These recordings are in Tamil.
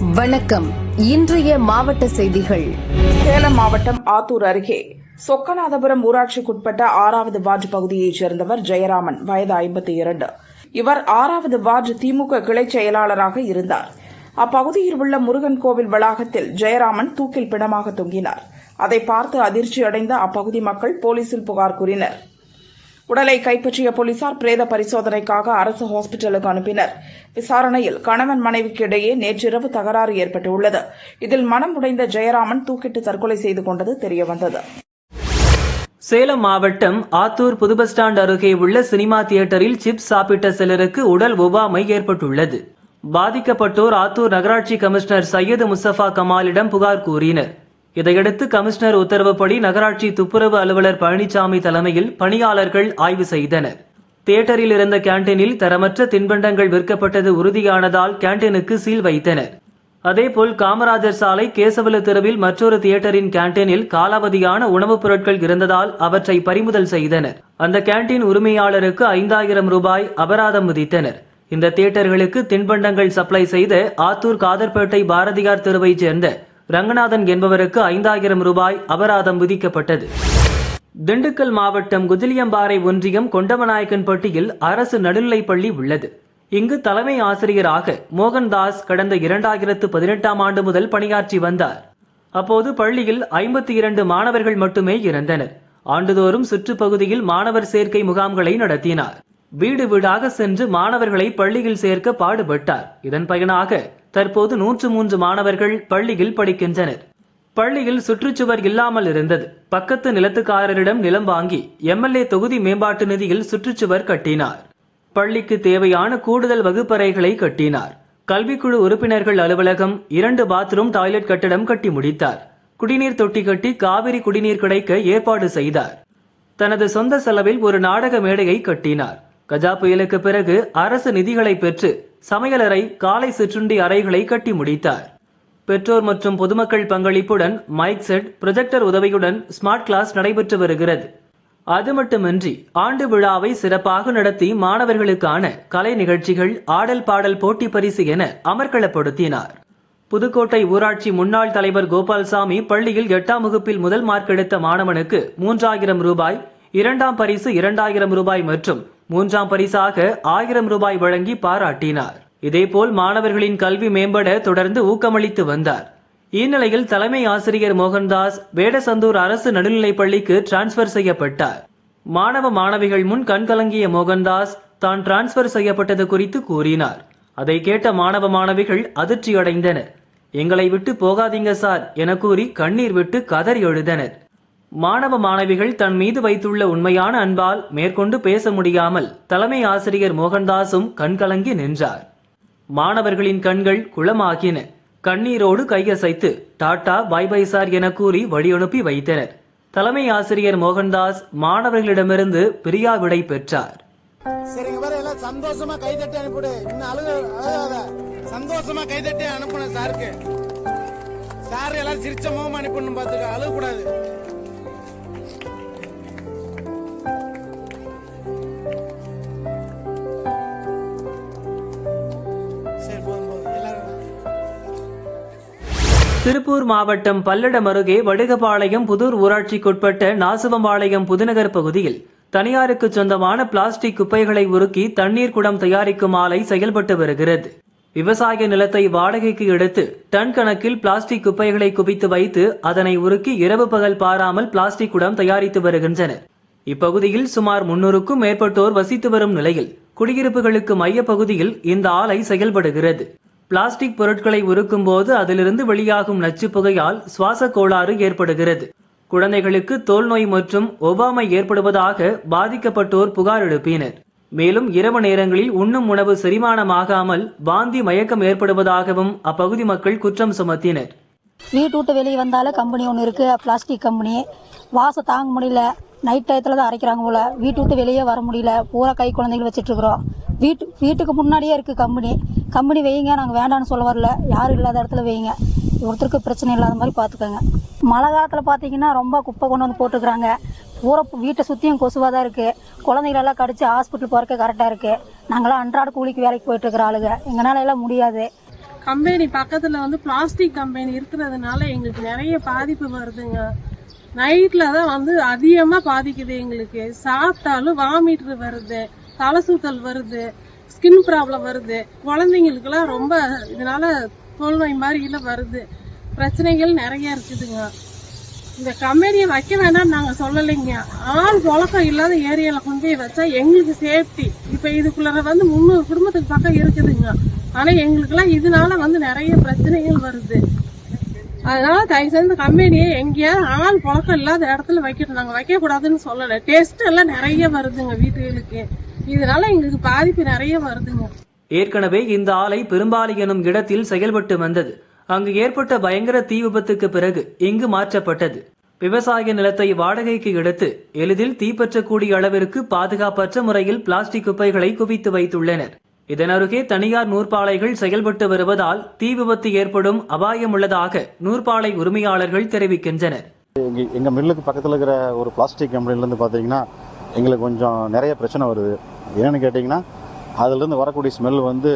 வணக்கம். இன்றைய மாவட்ட செய்திகள். சேலம் மாவட்டம் ஆத்தூர் அருகே சொக்கநாதபுரம் ஊராட்சிக்குட்பட்ட ஆறாவது வார்டு பகுதியைச் சேர்ந்தவர் ஜெயராமன் வயது ஐம்பத்தி இரண்டு. இவர் ஆறாவது வார்டு திமுக கிளைச் செயலாளராக இருந்தார். அப்பகுதியில் உள்ள முருகன் கோவில் வளாகத்தில் ஜெயராமன் தூக்கில் பிணமாக தொங்கினார். அதை பார்த்து அதிர்ச்சியடைந்த அப்பகுதி மக்கள் போலீசில் புகார் கூறினர். உடலை கைப்பற்றிய போலீசார் பிரேத பரிசோதனைக்காக அரசு ஹாஸ்பிட்டலுக்கு அனுப்பினர். விசாரணையில் கணவன் மனைவிக்கு இடையே நேற்றிரவு தகராறு ஏற்பட்டுள்ளது. இதில் மனம் உடைந்த ஜெயராமன் தூக்கிட்டு தற்கொலை செய்து கொண்டது தெரியவந்தது. சேலம் மாவட்டம் ஆத்தூர் புது பஸ் ஸ்டாண்ட் அருகே உள்ள சினிமா தியேட்டரில் சிப்ஸ் சாப்பிட்ட சிலருக்கு உடல் ஒவ்வாமை ஏற்பட்டுள்ளது. பாதிக்கப்பட்டோர் ஆத்தூர் நகராட்சி கமிஷனர் சையது முஸ்தபா கமாலிடம் புகார் கூறினர். இதையடுத்து கமிஷனர் உத்தரவுப்படி நகராட்சி துப்புரவு அலுவலர் பழனிசாமி தலைமையில் பணியாளர்கள் ஆய்வு செய்தனர். தியேட்டரில் இருந்த கேண்டீனில் தரமற்ற தின்பண்டங்கள் விற்கப்பட்டது உறுதியானதால் கேண்டீனுக்கு சீல் வைத்தனர். அதேபோல் காமராஜர் சாலை கேசவல தெருவில் மற்றொரு தியேட்டரின் கேண்டீனில் காலாவதியான உணவுப் பொருட்கள் இருந்ததால் அவற்றை பறிமுதல் செய்தனர். அந்த கேண்டீன் உரிமையாளருக்கு ஐந்தாயிரம் ரூபாய் அபராதம் விதித்தனர். இந்த தியேட்டர்களுக்கு தின்பண்டங்கள் சப்ளை செய்த ஆத்தூர் காதர்பேட்டை பாரதியார் தெருவைச் சேர்ந்த ரங்கநாதன் என்பவருக்கு ஐந்தாயிரம் ரூபாய் அபராதம் விதிக்கப்பட்டது. திண்டுக்கல் மாவட்டம் குதிலியம்பாறை ஒன்றியம் கொண்டமநாயக்கன்பட்டியில் அரசு நடுநிலைப்பள்ளி உள்ளது. இங்கு தலைமை ஆசிரியராக மோகன்தாஸ் கடந்த இரண்டாயிரத்து பதினெட்டாம் ஆண்டு முதல் பணியாற்றி வந்தார். அப்போது பள்ளியில் ஐம்பத்தி இரண்டு மாணவர்கள் மட்டுமே இருந்தனர் ஆண்டுதோறும் சுற்றுப்பகுதியில் மாணவர் சேர்க்கை முகாம்களை நடத்தினார். வீடு வீடாக சென்று மாணவர்களை பள்ளியில் சேர்க்க பாடுபட்டார். இதன் பயனாக தற்போது நூற்று மூன்று மாணவர்கள் பள்ளியில் படிக்கின்றனர். பள்ளியில் சுற்றுச்சுவர் இல்லாமல் இருந்தது. பக்கத்து நிலத்துக்காரரிடம் நிலம் வாங்கி எம்எல்ஏ தொகுதி மேம்பாட்டு நிதியில் சுற்றுச்சுவர் கட்டினார். பள்ளிக்கு தேவையான கூடுதல் வகுப்பறைகளை கட்டினார். கல்விக்குழு உறுப்பினர்கள் அலுவலகம் இரண்டு பாத்ரூம் டாய்லெட் கட்டடம் கட்டி முடித்தார். குடிநீர் தொட்டி கட்டி காவிரி குடிநீர் கிடைக்க ஏற்பாடு செய்தார். தனது சொந்த செலவில் ஒரு நாடக மேடையை கட்டினார். கஜா புயலுக்கு பிறகு அரசு நிதிகளை பெற்று சமையலறை காலை சிற்றுண்டி அறைகளை கட்டி முடித்தார். பெற்றோர் மற்றும் பொதுமக்கள் பங்களிப்புடன் மைக் செட் ப்ரொஜெக்டர் உதவியுடன் ஸ்மார்ட் கிளாஸ் நடைபெற்று வருகிறது. அது மட்டுமின்றி ஆண்டு விழாவை சிறப்பாக நடத்தி மாணவர்களுக்கான கலை நிகழ்ச்சிகள் ஆடல் பாடல் போட்டி பரிசு என அமர்க்களப்படுத்தினார். புதுக்கோட்டை ஊராட்சி முன்னாள் தலைவர் கோபால்சாமி பள்ளியில் எட்டாம் வகுப்பில் முதல் மார்க் எடுத்த மாணவனுக்கு மூன்றாயிரம் ரூபாய் இரண்டாம் பரிசு இரண்டாயிரம் ரூபாய் மற்றும் மூன்றாம் பரிசாக ஆயிரம் ரூபாய் வழங்கி பாராட்டினார். இதேபோல் மாணவர்களின் கல்வி மேம்பட தொடர்ந்து ஊக்கமளித்து வந்தார். இந்நிலையில் தலைமை ஆசிரியர் மோகன்தாஸ் வேடசந்தூர் அரசு நடுநிலைப் பள்ளிக்கு டிரான்ஸ்பர் செய்யப்பட்டார். மாணவ மாணவிகள் முன் கண்கலங்கிய மோகன்தாஸ் தான் டிரான்ஸ்பர் செய்யப்பட்டது குறித்து கூறினார். அதை கேட்ட மாணவ மாணவிகள் அதிர்ச்சியடைந்தனர். எங்களை விட்டு போகாதீங்க சார் என கூறி கண்ணீர் விட்டு கதறி எழுதனர் மாணவ மாணவிகள் தன் மீது வைத்துள்ள உண்மையான அன்பால் மேற்கொண்டு பேச முடியாமல் தலைமை ஆசிரியர் மோகன்தாஸும் கண்கலங்கி நின்றார். மாணவர்களின் கண்கள் குளமாகின. கண்ணீரோடு கையசைத்து டாடா பாய் பை சார் என கூறி வழியனுப்பி வைத்தனர். தலைமை ஆசிரியர் மோகன்தாஸ் மாணவர்களிடமிருந்து பிரியா விடை பெற்றார். சரிங்க பாரு எல்லாம் சந்தோஷமா கைதட்டி அனுப்பிடு. இன்னும் அழுக அழுகாத. சந்தோஷமா கைதட்டி அனுப்பணும் சாருக்கு. சார் எல்லாரும் சிரிச்ச முகம் அனுப்பணும் பாத்துக்க அழுகக்கூடாது. திருப்பூர் மாவட்டம் பல்லடம் அருகே வடுகபாளையம் புதூர் ஊராட்சிக்குட்பட்ட நாசுவம்பாளையம் புதுநகர் பகுதியில் தனியாருக்கு சொந்தமான பிளாஸ்டிக் குப்பைகளை உருக்கி தண்ணீர் குடம் தயாரிக்கும் ஆலை செயல்பட்டு வருகிறது. விவசாய நிலத்தை வாடகைக்கு எடுத்து டன் கணக்கில் பிளாஸ்டிக் குப்பைகளை குவித்து வைத்து அதனை உருக்கி இரவு பகல் பாராமல் பிளாஸ்டிக் குடம் தயாரித்து வருகின்றனர். இப்பகுதியில் சுமார் முன்னூறுக்கும் மேற்பட்டோர் வசித்து வரும் நிலையில் குடியிருப்புகளுக்கு மைய பகுதியில் இந்த ஆலை செயல்படுகிறது. பிளாஸ்டிக் பொருட்களை உருக்கும் போது அதிலிருந்து வெளியாகும் நச்சு புகையால் சுவாச கோளாறு ஏற்படுகிறது. குழந்தைகளுக்கு தோல் நோய் மற்றும் ஒவ்வாமை ஏற்படுவதாக பாதிக்கப்பட்டோர் புகார் எழுப்பினர். மேலும் இரவு நேரங்களில் உண்ணும் உணவு செரிமானமாகாமல் வாந்தி மயக்கம் ஏற்படுவதாகவும் அப்பகுதி மக்கள் குற்றம் சுமத்தினர். வீட்டு விட்டு வெளியே வந்தாலே கம்பெனி ஒன்று இருக்கு பிளாஸ்டிக் கம்பெனி வாச தாங்க முடியல. நைட் டயத்தில் தான் அரைக்கிறாங்க போல. வீட்டு விட்டு வெளியே வர முடியல. பூரா கை குழந்தைகள் வச்சுட்டு இருக்கிறோம். வீட்டு வீட்டுக்கு முன்னாடியே இருக்கு கம்பெனி. கம்பெனி வைங்க நாங்கள் வேண்டாம்னு சொல்ல வரல. யாரும் இல்லாத இடத்துல வைங்க. ஒருத்தருக்கு பிரச்சனை இல்லாத மாதிரி பார்த்துக்கோங்க மழை காலத்தில் பார்த்தீங்கன்னா ரொம்ப குப்பை கொண்டு வந்து போட்டுக்கிறாங்க. பூரா வீட்டை சுற்றியும் கொசுவாக தான் இருக்குது குழந்தைகளெல்லாம் கடிச்சு ஹாஸ்பிட்டல் போகிறக்கு கரெக்டாக இருக்குது நாங்களாம் அன்றாட கூலிக்கு வேலைக்கு போயிட்டு இருக்கிற ஆளுங்க. எங்களால எல்லாம் முடியாது. கம்பெனி பக்கத்தில் வந்து பிளாஸ்டிக் கம்பெனி இருக்கிறதுனால எங்களுக்கு நிறைய பாதிப்பு வருதுங்க. நைட்ல தான் வந்து அதிகமா பாதிக்குது எங்களுக்கு. சாப்பிட்டாலும் வாமிட்ரு வருது தலை சுத்தல் வருது ஸ்கின் ப்ராப்ளம் வருது. குழந்தைங்களுக்குலாம் ரொம்ப இதனால தோல்நோய் மாதிரி எல்லாம் வருது. பிரச்சனைகள் நிறைய இருக்குதுங்க. இந்த கம்பெனியை வைக்க வேண்டாம்னு நாங்க சொல்லலைங்க. ஆள் புழக்கம் இல்லாத ஏரியால கொண்டு போய் வச்சா எங்களுக்கு சேஃப்டி இப்ப இதுக்குள்ள வந்து முந்நூறு குடும்பத்துக்கு பக்கம் இருக்குதுங்க. ஆனா எங்களுக்கெல்லாம் இதனால வந்து நிறைய பிரச்சனைகள் வருது. அதனால தயவு செஞ்சு கம்பெனியை எங்கேயாவது ஆள் புழக்கம் இல்லாத இடத்துல வைக்கணும் நாங்க வைக்க கூடாதுன்னு சொல்லல. டெஸ்ட் எல்லாம் நிறைய வருதுங்க வீட்டுகளுக்கு. இதனால எங்களுக்கு பாதிப்பு நிறைய வருதுங்க. ஏற்கனவே இந்த ஆலை பெரும்பாலி எனும் இடத்தில் செயல்பட்டு வந்தது. அங்கு ஏற்பட்ட பயங்கர தீ விபத்துக்கு பிறகு இங்கு மாற்றப்பட்டது. விவசாய நிலத்தை வாடகைக்கு எடுத்து எளிதில் தீப்பற்றக்கூடிய அளவிற்கு பாதுகாப்பற்ற முறையில் பிளாஸ்டிக் குப்பைகளை குவித்து வைத்துள்ளனர். இதன் அருகே தனியார் நூற்பாலைகள் செயல்பட்டு வருவதால் தீ விபத்து ஏற்படும் அபாயம் உள்ளதாக நூற்பாலை உரிமையாளர்கள் தெரிவிக்கின்றனர். எங்க மில்லுக்கு பக்கத்தில் இருக்கிற ஒரு பிளாஸ்டிக் கம்பெனில இருந்து பாத்தீங்கன்னா எங்களுக்கு கொஞ்சம் நிறைய பிரச்சனை வருது. என்னன்னு கேட்டிங்கன்னா அதுல இருந்து வரக்கூடிய ஸ்மெல் வந்து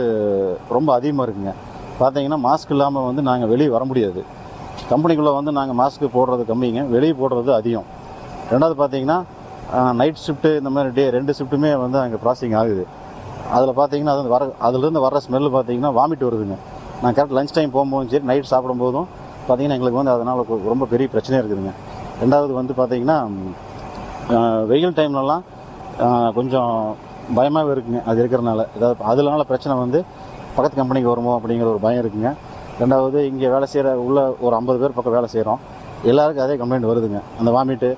ரொம்ப அதிகமா இருக்குங்க. பாத்தீங்கன்னா மாஸ்க் இல்லாம வந்து நாங்க வெளியே வர முடியாது. கம்பெனிக்குள்ள வந்து நாங்க மாஸ்க் போடுறது கம்மிங்க. வெளியே போடுறது அதிகம். ரெண்டாவது பாத்தீங்கன்னா நைட் ஷிஃப்ட் இந்த மாதிரி டே ரெண்டு ஷிஃப்ட்டுமே வந்து அங்கே ப்ராசஸிங் ஆகுது. அதில் பார்த்தீங்கன்னா அது வர அதுலேருந்து வர ஸ்மெல் பார்த்தீங்கன்னா வாமிட் வருதுங்க. நான் கரெக்ட் லஞ்ச் டைம் போகும்போதும் சரி நைட் சாப்பிடும்போதும் பார்த்தீங்கன்னா எங்களுக்கு வந்து அதனால் ரொம்ப பெரிய பிரச்சனையாக இருக்குதுங்க. ரெண்டாவது வந்து பார்த்தீங்கன்னா வெயில் டைம்லலாம் கொஞ்சம் பயமாகவே இருக்குங்க. அது இருக்கிறனால ஏதாவது அதனால பிரச்சனை வந்து பக்கத்து கம்பெனிக்கு வருமோ அப்படிங்கிற ஒரு பயம் இருக்குங்க. ரெண்டாவது இங்கே வேலை செய்கிற உள்ள ஒரு ஐம்பது பேர் பக்கம் வேலை செய்கிறோம் எல்லாருக்கும் அதே கம்ப்ளைண்ட் வருதுங்க. அந்த வாமிட்டு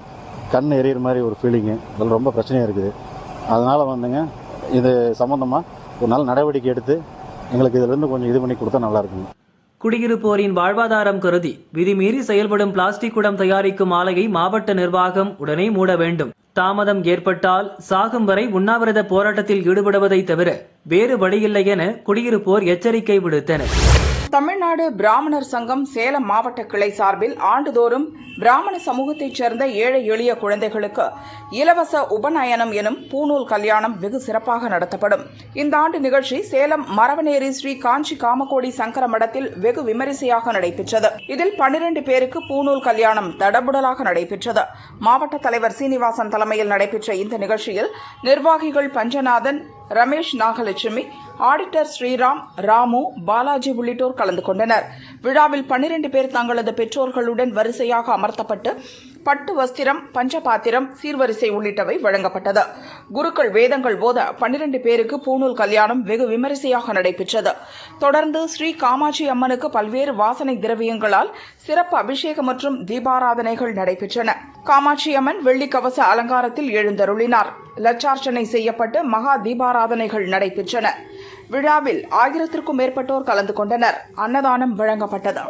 கண் எரியிற மாதிரி ஒரு ஃபீலிங்கு அதில் ரொம்ப பிரச்சனையாக இருக்குது. அதனால் வந்துங்க இது சம்மந்தமாக ஒரு நல்ல நடவடிக்கை எடுத்து எங்களுக்கு இதிலிருந்து கொஞ்சம் இது பண்ணி கொடுத்தா நல்லா இருக்குங்க குடியிருப்போரின் வாழ்வாதாரம் கருதி விதிமீறி செயல்படும் பிளாஸ்டிக் குடம் தயாரிக்கும் ஆலையை மாவட்ட நிர்வாகம் உடனே மூட வேண்டும். தாமதம் ஏற்பட்டால் சாகும் வரை உண்ணாவிரத போராட்டத்தில் ஈடுபடுவதை தவிர வேறு வழியில்லை என குடியிருப்போர் எச்சரிக்கை விடுத்தனர். தமிழ்நாடு பிராமணர் சங்கம் சேலம் மாவட்ட கிளை சார்பில் ஆண்டுதோறும் பிராமண சமூகத்தைச் சேர்ந்த ஏழை எளிய குழந்தைகளுக்கு இலவச உபநயனம் எனும் பூநூல் கல்யாணம் வெகு சிறப்பாக நடத்தப்படும். இந்த ஆண்டு நிகழ்ச்சி சேலம் மரவநேரி ஸ்ரீ காஞ்சி காமகோடி சங்கர மடத்தில் வெகு விமரிசையாக நடைபெற்றது. இதில் பன்னிரண்டு பேருக்கு பூநூல் கல்யாணம் தடபுடலாக நடைபெற்றது. மாவட்ட தலைவர் சீனிவாசன் தலைமையில் நடைபெற்ற இந்த நிகழ்ச்சியில் நிர்வாகிகள் பஞ்சநாதன் ரமேஷ் நாகலட்சுமி ஆடிட்டர் ஸ்ரீராம் ராமு பாலாஜி உள்ளிட்டோர் கலந்து கொண்டனர். விழாவில் பன்னிரண்டு பேர் தங்களது பெற்றோர்களுடன் வரிசையாக அமர்த்தப்பட்டு பட்டு வஸ்திரம் பஞ்சபாத்திரம் சீர்வரிசை உள்ளிட்டவை வழங்கப்பட்டது. குருக்கள் வேதங்கள் போத பன்னிரண்டு பேருக்கு பூநூல் கல்யாணம் வெகு விமரிசையாக நடைபெற்றது. தொடர்ந்து ஸ்ரீ காமாட்சி அம்மனுக்கு பல்வேறு வாசனை திரவியங்களால் சிறப்பு அபிஷேகம் மற்றும் தீபாராதனைகள் நடைபெற்றன. காமாட்சி அம்மன் வெள்ளி கவச அலங்காரத்தில் எழுந்தருளினார். லட்சார்ச்சனை செய்யப்பட்டு மகா தீபாராதனைகள் நடைபெற்றன. விழாவில் ஆயிரத்திற்கும் மேற்பட்டோர் கலந்து கொண்டனர். அன்னதானம் வழங்கப்பட்டது.